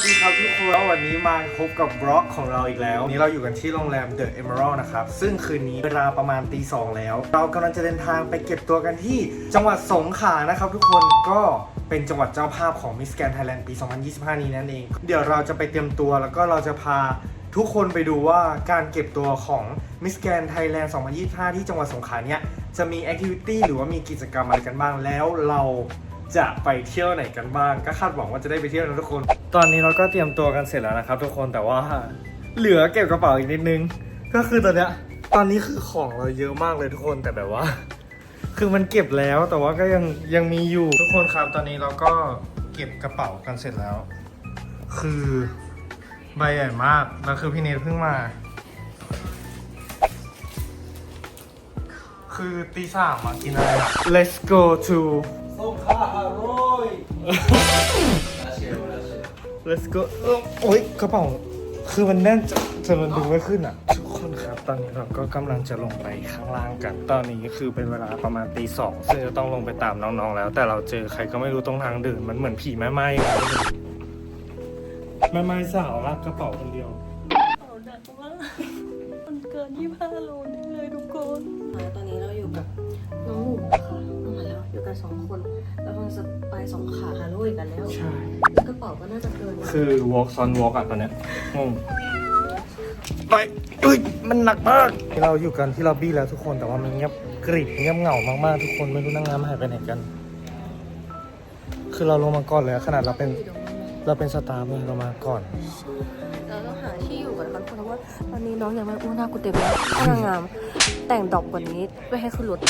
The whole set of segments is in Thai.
วัสดีครับทุกคนวันนี้มาพบกับบล็อกของเราอีกแล้ววันนี้เราอยู่กันที่โรงแรม The Emerald นะครับ ซึ่งคืนนี้เวลาประมาณตีสองแล้ว เรากำลังจะเดินทางไปเก็บตัวกันที่จังหวัดสงขลานะครับทุกคนก็เป็นจังหวัดเจ้าภาพของ Miss Grand Thailand ปี 2025 นี้นั่นเอง เดี๋ยวเราจะไปเตรียมตัวแล้วก็เราจะพาทุกคนไปดูว่าการเก็บตัวของ Miss Grand Thailand 2025 ที่จังหวัดสงขลาเนี่ยจะมีแอคทิวิตี้หรือว่ามีกิจกรรมอะไรกันบ้างแล้วเรา จะไปเที่ยวไหนกันบ้าง ก็คาดหวังว่าจะได้ไปเที่ยวนะทุกคน ตอนนี้เราก็เตรียมตัวกันเสร็จแล้วนะครับ ทุกคนแต่ว่าเหลือเก็บกระเป๋าอีกนิดนึง ก็คือตอนเนี้ยตอนนี้คือของเราเยอะมากเลยทุกคนแต่แบบว่า คือมันเก็บแล้วแต่ว่าก็ยังยังมีอยู่ ทุกคนครับตอนนี้เราก็เก็บกระเป๋ากันเสร็จแล้ว คือใบใหญ่มากแล้วคือพี่เนทเพิ่งมา คือตีสามมากินอะไร Let's go to ข้าอร่อย Let's go เอ้อโอ๊ยกระเป๋าคือมันแน่นจะจะมันดึงไม่ขึ้นอะ ทุกคนครับตอนนี้เราก็กำลังจะลงไปข้างล่างกัน ตอนนี้คือเป็นเวลาประมาณตีสองซึ่งจะต้องลงไปตามน้องๆแล้ว แต่เราเจอใครก็ไม่รู้ตรงทางเดินมันเหมือนผีแม่ไม้อะแม่ไม้สาวลากกระเป๋าคนเดียวเขาหนักมากมันเกิน 25โลได้เลยทุกคน ตอนนี้เราอยู่กับน้องหมู อยู่กันสองคน แล้วมันจะไปสองขาฮาโลวีนกันแล้วใช่กระเป๋าก็น่าจะเกินนะคือ walk on walk อะตอนเนี้ยงงไปอุ้ยมันหนักมากเราอยู่กันที่ล็อบบี้แล้วทุกคนแต่ว่ามันเงียบกริบเงียบเหงามากๆทุกคนไม่รู้นั่งน้ำหายไปไหนกัน คือเราลงมาก่อนเลยอะขนาดเราเป็นเราเป็นสตาฟเนี่ยเรามาก่อนเราต้องหาที่อยู่กันนะคะเพราะว่าตอนนี้น้องยังไม่อ้วนหน้ากูเต็มแล้วถ้านางงาม แต่งดอกกว่านี้ไม่ให้ขึ้นรถ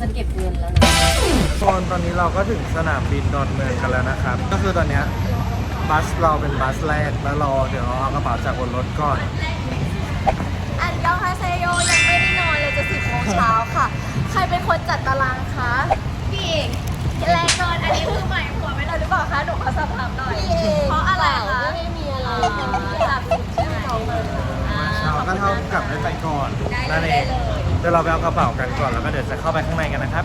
จะเก็บเงินแล้วนะตอนตอนนี้เราก็ถึงสนามบินดอนเมืองกันแล้วนะครับ ก็คือตอนเนี้ยบัสเราเป็นบัสแรกแล้วรอเดี๋ยวเราเอากระเป๋าจากบนรถก่อน อันยองฮาเซโยยังไม่ได้นอนเลยจะสิบโมงเช้าค่ะ ใครเป็นคนจัดตารางคะพี่เอกแรงเกินอันนี้คือใหม่หัวไม่เลยหรือเปล่าคะหนูขอสอบถามหน่อย เพราะอะไรคะไม่มีอะไรหลับอยู่ใช่ไหมน้องมาเช้าก็เท่ากับได้ไปก่อนนั่นเอง เดี๋ยวเราไปเอากระเป๋ากันก่อนแล้วก็เดี๋ยวจะเข้าไปข้างในกันนะครับ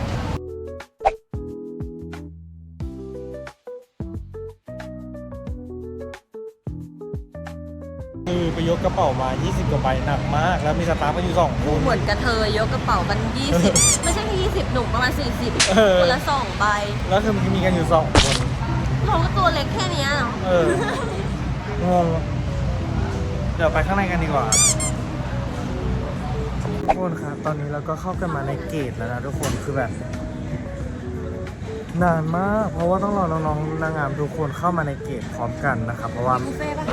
คือไปยกกระเป๋ามา 20 กว่าใบหนักมาก แล้วมีสตาฟกันอยู่สองคน เหมือนกระเทยยกกระเป๋ากัน 20 ไม่ใช่แค่20 หนุ่มประมาณ40เออคนละสองใบแล้วคือมีกันอยู่สองคน เราก็ตัวเล็กแค่เนี้ยเนาะเออ งงเดี๋ยวไปข้างในกันดีกว่า ทุกคนครับ ตอนนี้เราก็เข้ากันมาในเกตแล้วนะทุกคนคือแบบ นานมาก เพราะว่าต้องรอน้องๆนางงามทุกคนเข้ามาในเกตพร้อมกันนะครับ เพราะว่าบุฟเฟ่ปะ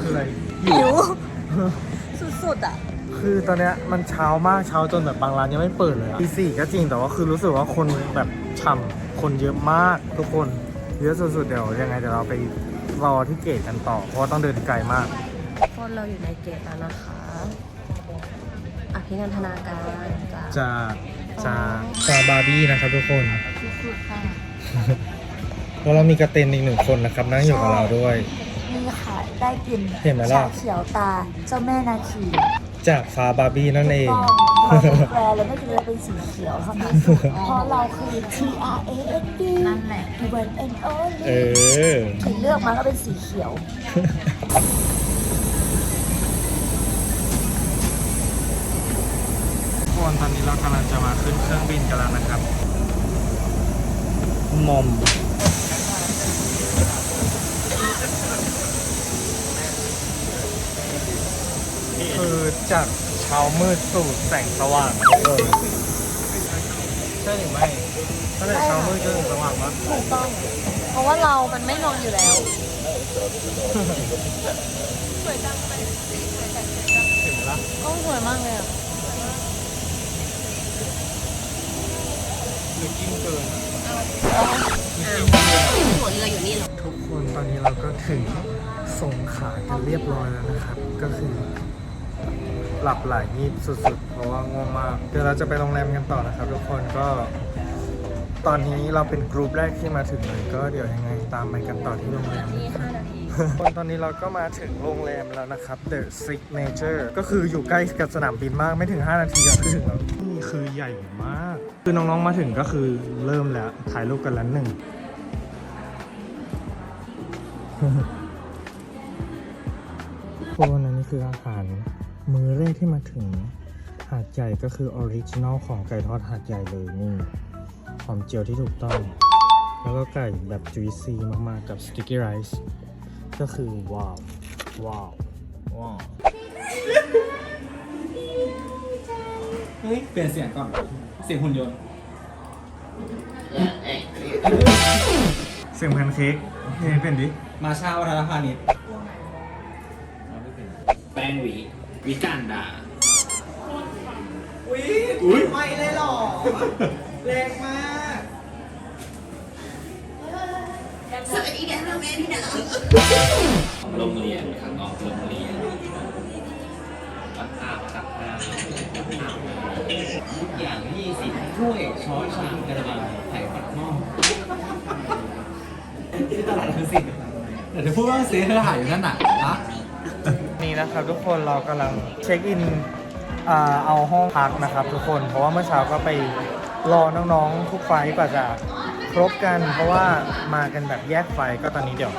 คืออะไรหิวสุดๆอะคือตอนเนี้ยมันเช้ามากเช้าจนแบบบางร้านยังไม่เปิดเลยอะตีสี่ก็จริงแต่ว่าคือรู้สึกว่าคนแบบฉ่ำคนเยอะมากทุกคนเยอะสุดๆเดี๋ยวยังไงเดี๋ยวเราไปรอที่เกตกันต่อ เพราะว่าต้องเดินไกลมากคนเราอยู่ในเกตแล้วนะคะ อภินันทนาการจะจ้ะจะจะบาร์บี้นะครับทุกคนสุดๆค่ะแล้วเรามีกระเตนอีกหนึ่งคนนะครับนั่งอยู่กับเราด้วย นี่ค่ะได้กินเห็นไหมล่ะ ชาเขียวตาเจ้าแม่นาคีจากฟ้าบาร์บี้นั่นเองต้องเราเป็นแควร์แล้วไม่กินเลยเป็นสีเขียวเท่านั้นเพราะเราคือ T R A N D นั่นแหละ The one and เอ only อถึงเลือกมาก็เป็นสีเขียว ทุกคน ตอนนี้เรากำลังจะมาขึ้นเครื่องบินกันแล้วนะครับมอมคือจากเช้ามืดสู่แสงสว่างเลยใช่หรือไม่ตั้งแต่เช้ามืดจนถึงสว่างปะถูกต้อง เพราะว่าเรามันไม่นอนอยู่แล้วเห็นไหมล่ะก็สวยมากเลยอะือกิ้งเกินหัวเรืออยู่นี่หรอทุกคนตอนนี้เราก็ถึงส่งขากันเรียบร้อยแล้วนะครับ ก็คือ หลับไหลงีบสุดๆ เพราะว่าง่วงมาก เดี๋ยวเราจะไปโรงแรมกันต่อนะครับ ทุกคนก็ ตอนนี้เราเป็นกรุ๊ปแรกที่มาถึงเลยก็เดี๋ยวยังไงตามไปกันต่อที่โรงแรมนี่5นาที คนตอนนี้เราก็มาถึงโรงแรมแล้วนะครับ The Signature ก็คืออยู่ใกล้กับสนามบินมากไม่ถึง 5 นาทีก็ถึงแล้วนี่คือใหญ่มาก คือน้องๆมาถึงก็คือเริ่มแล้ว ถ่ายรูปกันแล้วหนึ่งโคนอันนี้คืออาหารมื้อแรกที่มาถึง หาดใหญ่ก็คือออริจินอลของไก่ทอดหาดใหญ่เลยนี่หอมเจียวที่ถูกต้อง แล้วก็ไก่แบบจุยซี่มากๆกับสติกกี้ไรซ์ ก็คือว้าวว้าวว้าวเฮ้ย เปลี่ยนเสียงก่อน เสียงหุ่นยนต์ เสียงแพนเค้กเฮ้ยเป็นดิมาชาวัฒนพาณิชย์แป้งหวี วิกันดาอุ้ยไม่เลยหรอแรงมาก โรงเรียนครับออกโรงเรียนวัดภาพครับภาพทุกอย่างยี่สิบถ้วยช้อนชามกระมังไข่ปัดหม้อที่ตลาดคือสิแต่เธอพูดว่าเสีเธอถ่ายอยู่นั่นน่ะนะนี่นะครับทุกคนเรากำลังเช็คอินเอาห้องพักนะครับ ทุกคนเพราะว่าเมื่อเช้าก็ไปรอน้องๆทุกไฟกว่าจะ ครบกัน เพราะว่ามากันแบบแยกไฟล์ก็ตอนนี้เดี๋ยว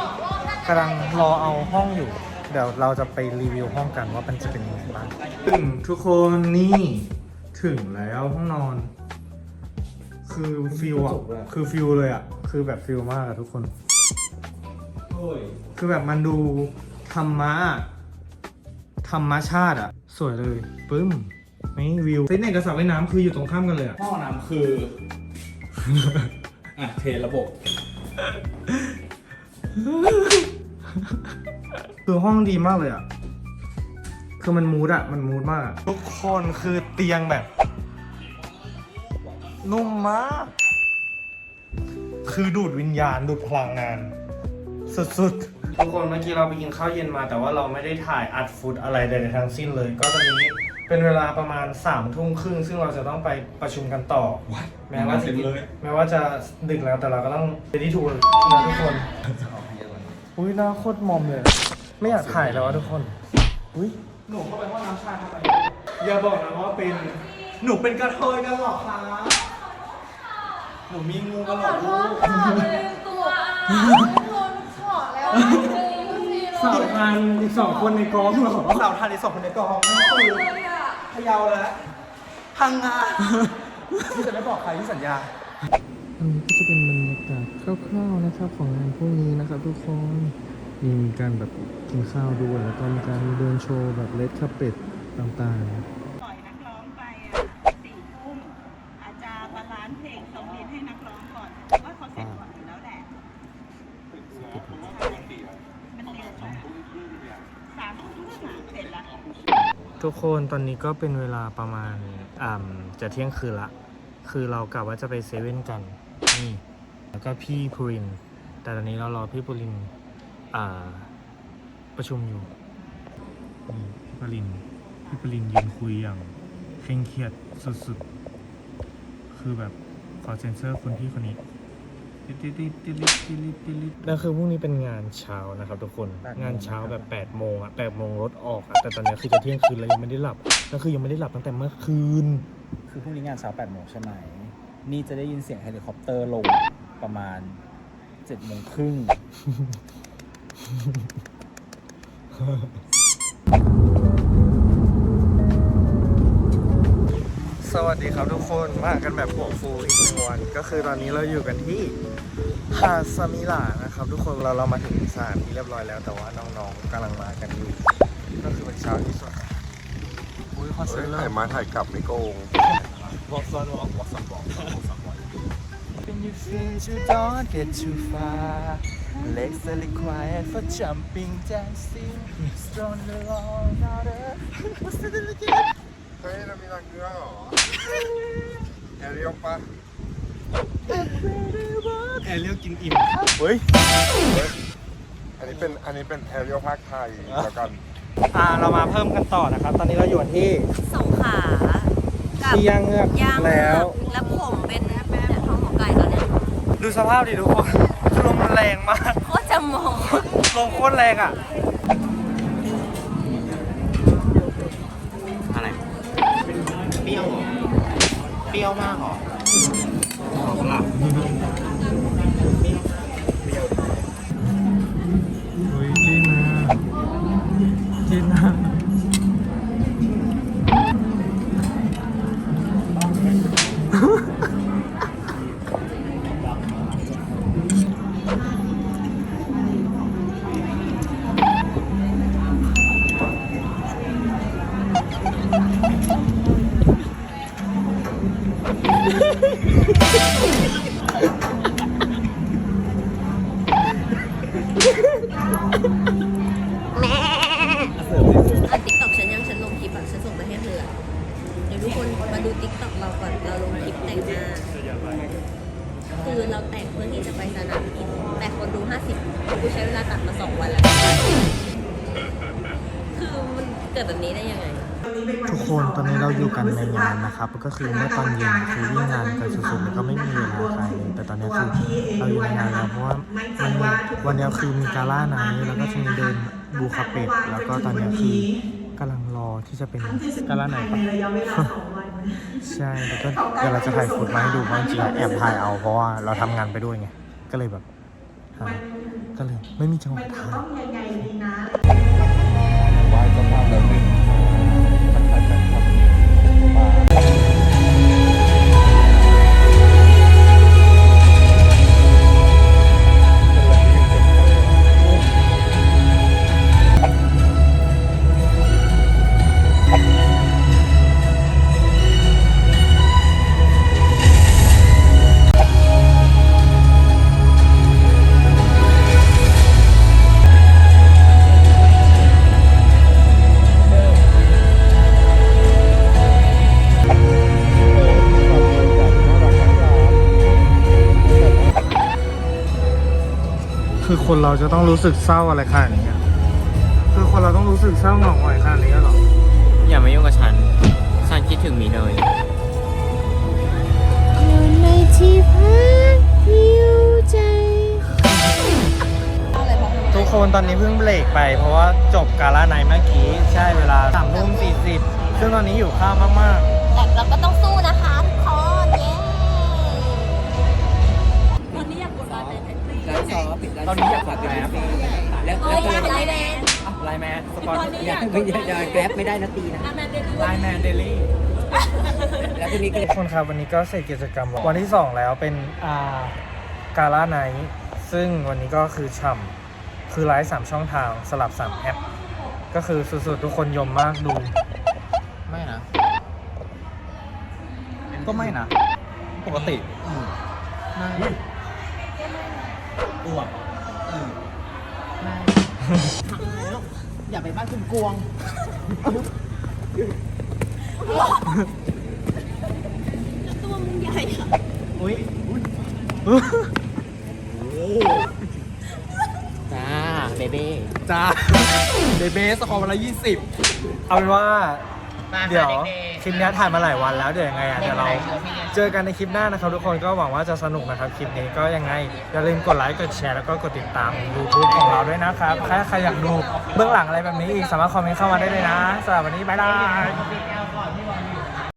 กำลังรอเอาห้องอยู่ เดี๋ยวเราจะไปรีวิวห้องกันว่ามันจะเป็นยังไงบ้างถึงทุกคนนี่ถึงแล้วห้องนอน คือฟิลอะคือฟิลเลยอะคือแบบฟิลมากอะทุกคนโอ้ยคือแบบมันดูธรรมะธรรมชาติอะสวยเลยปึ้มนี่วิวฟิตเนสกับสระว่ายน้ำคืออยู่ตรงข้ามกันเลยอะห้องน้ำคือ อะเทระบบ คือห้องดีมากเลยอะ คือมันมูดอะ มันมูดมากอะทุกคนคือเตียงแบบ นุ่มมาก คือดูดวิญญาณดูดพลังงาน สุดๆ ทุกคนเมื่อกี้เราไปกินข้าวเย็นมา แต่ว่าเราไม่ได้ถ่ายอัดฟุตอะไรใดๆทั้งสิ้นเลย ก็ตอนนี้ เป็นเวลาประมาณ3ามทุ่มครึ่ง ซึ่งเราจะต้องไปประชุมกันต่อแม้ว่าจะเต็มเลยแม้ว่าจะดึกแล้วแต่เราก็ต้องไปที่ทูนนะทุกคน อุ้ยหน้าโคตรมอมเลย ไม่อยากถ่ายแล้วอะทุกคน อุ้ยหนูเข้าไปห้องน้ำชายทำไมอย่าบอกนะว่าเป็น หนูเป็นกระเทยกันหรอคะหนูมีงูกันหรอลูกสาวพันอีกสองคนในกองเหรอ สาวทานในสองคนในกองนั่นคือ พะเยาแล้วพังงาที่จะไม่บอกใครที่สัญญาอันนี้ก็จะเป็นบรรยากาศคร่าวๆนะครับของงานพรุ่งนี้นะครับทุกคนมีการแบบกินข้าวด้วยแล้วก็มีการเดินโชว์แบบเลดคาเป็ดต่างๆ ปล่อยนักร้องไปอะสี่ทุ่มอาจารย์บาลานซ์เพลงสองเรียนให้นักร้องก่อนเพราะว่าเขาเสร็จก่อนอยู่แล้วแหละมันเร็วมากสามทุ่มครึ่งอะเสร็จแล้ว ทุกคนตอนนี้ก็เป็นเวลาประมาณอ่าจะเที่ยงคืนละ คือเรากะว่าจะไปเซเว่นกันนี่แล้วก็พี่ภูริน แต่ตอนนี้เรารอพี่ภูรินอ่าประชุมอยู่นี่พี่ปุรินพี่ปุรินยืนคุยอย่างเคร่งเครียดสุดๆ คือแบบขอเซ็นเซอร์คนพี่คนนี้ แล้วคือพรุ่งนี้เป็นงานเช้านะครับทุกคนงานเช้าแบบ8โมงอะ8โมงรถออกอะแต่ตอนนี้คือจะเที่ยงคืนแล้วยังไม่ได้หลับก็คือยังไม่ได้หลับตั้งแต่เมื่อคืน คือพรุ่งนี้งานเช้า8โมงใช่ไหม นี่จะได้ยินเสียงเฮลิคอปเตอร์ลงประมาณ7โมงครึ่ง วัสดีครับทุกคนมากันแบบหัวฟูอีกหนึ่งวันก็คือตอนนี้เราอยู่กันที่หาดสมิลานะครับ ทุกคนเราเรามาถึงสถานที่เรียบร้อยแล้วแต่ว่าน้องๆกำลังมากันอยู่ ก็คือเป็นเช้าที่สุดอุ้ยคอนเสิร์ตเริ่ถ่ายมมาถ่ายกลับไม่โกง When you feel you don't get too far Legs are required for jumping, dancing Strong along louder What's the name again? เฮ้ยเรามีทางเรือเหรอแอเรียลปะแอร์เรียลกินอิ่มเฮ้ย อันนี้เป็นอันนี้เป็นแอเรียลภาคไทยแล้วกัน อ่าเรามาเพิ่มกันต่อนะครับ ตอนนี้เราอยู่ที่สองขากับที่ย่างเงือกย่างแล้ว แล้วผมเป็นเนี่ยท้องของไก่ตอนเนี้ยดูสภาพดิทุกคนลมมันแรงมากโคตรจะมองลมโคตรแรงอะ เปรี้ยวเหรอเปรี้ยวมากเหรอหลับเฮ้ยจีน่าจีน่า ดูติ๊กต็อกเราก่อนเราลงคลิปแต่งหน้า คือเราแต่งเพื่อที่จะไปสนามบินแต่คนดู 50กูใช้เวลาตัดมา 2 วันแล้ว คือมันเกิดแบบนี้ได้ยังไง ทุกคนตอนนี้เราอยู่กันในงานนะครับ ก็คือเมื่อตอนเย็นคือวิ่งงานกันสุดๆแล้วก็ไม่มีเวลาใครเลยแต่ตอนนี้คือเราอยู่ในงานแล้วเพราะว่ามันมีวันนี้คือมีกาล่าไนท์แล้วก็จะมีเดินบูคาเป็ดแล้วก็ตอนนี้คือ กำลังรอที่จะเป็นกาล่าไนท์ปะใช่แล้วก็เดี๋ยวเราจะถ่ายฟุตมาให้ดูเพราะจริงๆแอบถ่ายเอาเพราะว่าเราทำงานไปด้วยไง ก็เลยแบบหาก็เลยไม่มีจังหวะถ่ายไหว้เจ้าภาพแล้วหนึ่ คือคนเราจะต้องรู้สึกเศร้าอะไรขนาดนี้อะคือคนเราต้องรู้สึกเศร้าเหงาอะไรขนาดนี้เหรอ อย่ามายุ่งกับฉัน ฉันคิดถึงหมีเนยทุกคนตอนนี้เพิ่งเบรกไป เพราะว่าจบกาล่าไนท์เมื่อกี้ ใช่เวลาสามทุ่มสี่สิบซึ่งตอนนี้อยู่ข้าวมากแต่เราก็ต้องสู้นะคะ ตอนนี้อยากขับแกร็บแล้วเอ้ยไลน์แมนไลน์แมนสปอตร์อนนี้ตอยากไม่ได้แกร็บไม่ได้นะตีนะไลน์แมนเดลิไลน์แมนเดลี่แล้วทีนี้ก็ๆทุกคนครับวันนี้ก็เสร็จกิจกรรมวันที่ 2 แล้วเป็นอ่ากาล่าไนท์ซึ่งวันนี้ก็คือฉ่ำคือไลฟ์สามช่องทางสลับสามแอปก็คือสุดๆทุกคนยมมากดู ไม่นะ ก็ไม่นะ ปกติอ้วก อย่าไปบ้านคุณกวง ตัวมึงใหญ่อะอุ้ยจ้า เบเบ้ จ้าเบเบ้สกอร์วันละยี่สิบเอาเป็นว่า เดี๋ยวคลิปนี้ถ่ายมาหลายวันแล้วเดี๋ยวยังไงอะเดี๋ยวเราเจอกันในคลิปหน้านะครับทุกคนก็หวังว่าจะสนุกนะครับคลิปนี้ก็ยังไงอย่าลืมกดไลค์กดแชร์แล้วก็กดติดตาม YouTube ของเราด้วยนะครับถ้าใครอยากดูเบื้องหลังอะไรแบบนี้อีกสามารถคอมเมนต์เข้ามาได้เลยนะสำหรับวันนี้บ๊ายบาย